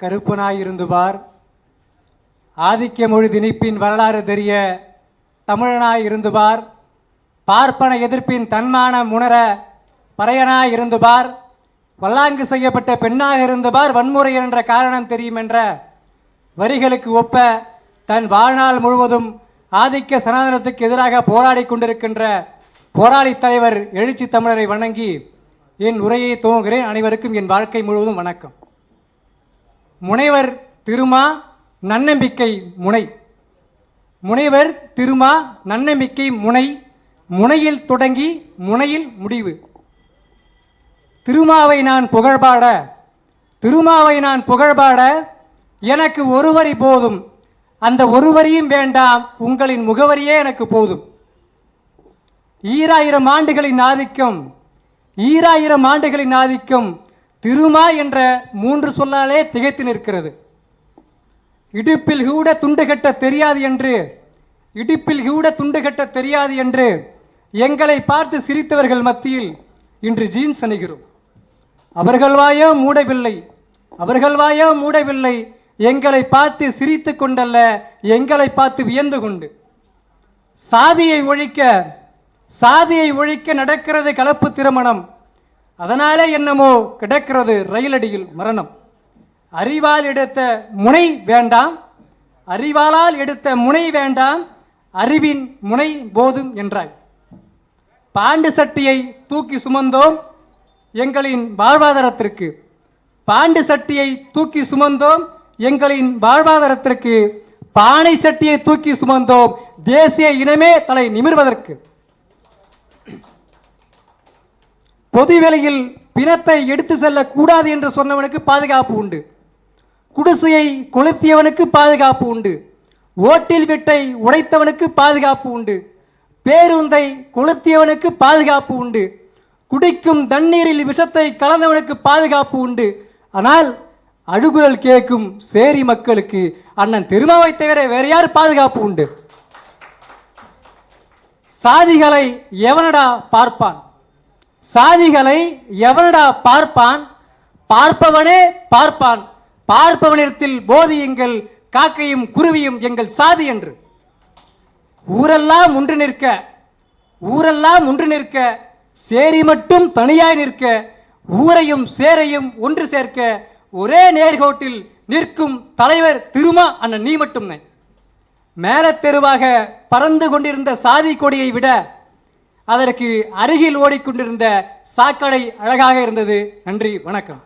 கருப்பனாயிருந்துவார் ஆதிக்க மொழி திணிப்பின் வரலாறு தெரிய தமிழனாய் பார்ப்பன எதிர்ப்பின் தன்மானம் உணர பறையனாய் வல்லாங்கு செய்யப்பட்ட பெண்ணாக இருந்துவார் வன்முறை என்ற காரணம் தெரியும் என்ற வரிகளுக்கு ஒப்ப தன் வாழ்நாள் முழுவதும் ஆதிக்க சனாதனத்துக்கு எதிராக போராடி கொண்டிருக்கின்ற போராளி தலைவர் எழுச்சி தமிழரை வணங்கி என் உரையை துவங்குகிறேன். அனைவருக்கும் என் வாழ்க்கை முழுவதும் வணக்கம். முனைவர் திருமா நன்னம்பிக்கை முனை. முனைவர் திருமா நன்னம்பிக்கை முனை முனையில் தொடங்கி முனையில் முடிவு. திருமாவை நான் புகழ்பாட திருமாவை நான் புகழ்பாட எனக்கு ஒருவரி போதும். அந்த ஒருவரியும் வேண்டாம் உங்களின் முகவரியே எனக்கு போதும். ஈராயிரம் ஆண்டுகளின் ஆதிக்கம் ஈராயிரம் ஆண்டுகளின் ஆதிக்கம் திருமா என்ற மூன்று சொல்லாலே திகைத்து நிற்கிறது. இடுப்பில் கூட துண்டு கட்ட தெரியாது என்று இடுப்பில் கூட துண்டு கட்ட தெரியாது என்று எங்களை பார்த்து சிரித்தவர்கள் மத்தியில் இன்று ஜீன்ஸ் அணிகிறோம். அவர்கள் வாயோ மூடவில்லை அவர்கள் வாயோ மூடவில்லை எங்களை பார்த்து சிரித்து கொண்டல்ல எங்களை பார்த்து வியந்து கொண்டு. சாதியை ஒழிக்க சாதியை ஒழிக்க நடக்கிறது கலப்பு திருமணம். அதனாலே என்னமோ கிடக்கிறது ரயிலடியில் மரணம். அறிவால் எடுத்த முனை வேண்டாம் அறிவாளால் எடுத்த முனை வேண்டாம் அறிவின் முனை போதும் என்றாய் பாண்டு சட்டியை தூக்கி சுமந்தோம் எங்களின் வாழ்வாதாரத்திற்கு. பாண்டு சட்டியை தூக்கி சுமந்தோம் எங்களின் வாழ்வாதாரத்திற்கு. பானை சட்டியை தூக்கி சுமந்தோம் தேசிய இனமே தலை நிமிர்வதற்கு. பொது வேளையில் பிணத்தை எடுத்து செல்லக்கூடாது என்று சொன்னவனுக்கு பாதுகாப்பு உண்டு. குடிசையை கொளுத்தியவனுக்கு பாதுகாப்பு உண்டு. ஓட்டில் விட்டை உடைத்தவனுக்கு பாதுகாப்பு உண்டு. பேருந்தை கொளுத்தியவனுக்கு பாதுகாப்பு உண்டு. குடிக்கும் தண்ணீரில் விஷத்தை கலந்தவனுக்கு பாதுகாப்பு உண்டு. ஆனால் அழுகுரல் கேட்கும் சேரி மக்களுக்கு அண்ணன் திருமாவை தவிர வேற யார் பாதுகாப்பு உண்டு? சாதிகளை எவனடா பார்ப்பான்? சாதிகளை எவனடா பார்ப்பான்? பார்ப்பவனே பார்ப்பான். பார்ப்பவனிடத்தில் போதியுங்கள் காக்கையும் குருவியும் எங்கள் சாதி என்று. ஊரெல்லாம் ஒன்று நிற்க ஊரெல்லாம் ஒன்று நிற்க சேரி மட்டும் தனியாய் நிற்க ஊரையும் சேரையும் ஒன்று சேர்க்க ஒரே நேர்கோட்டில் நிற்கும் தலைவர் திருமா அண்ணன் நீ மட்டும்தான் மேலத்தெருவாக பறந்து கொண்டிருந்த சாதி கொடியை விட அதற்கு அருகில் ஓடிக்கொண்டிருந்த சாக்கடை அழகாக இருந்தது. நன்றி வணக்கம்.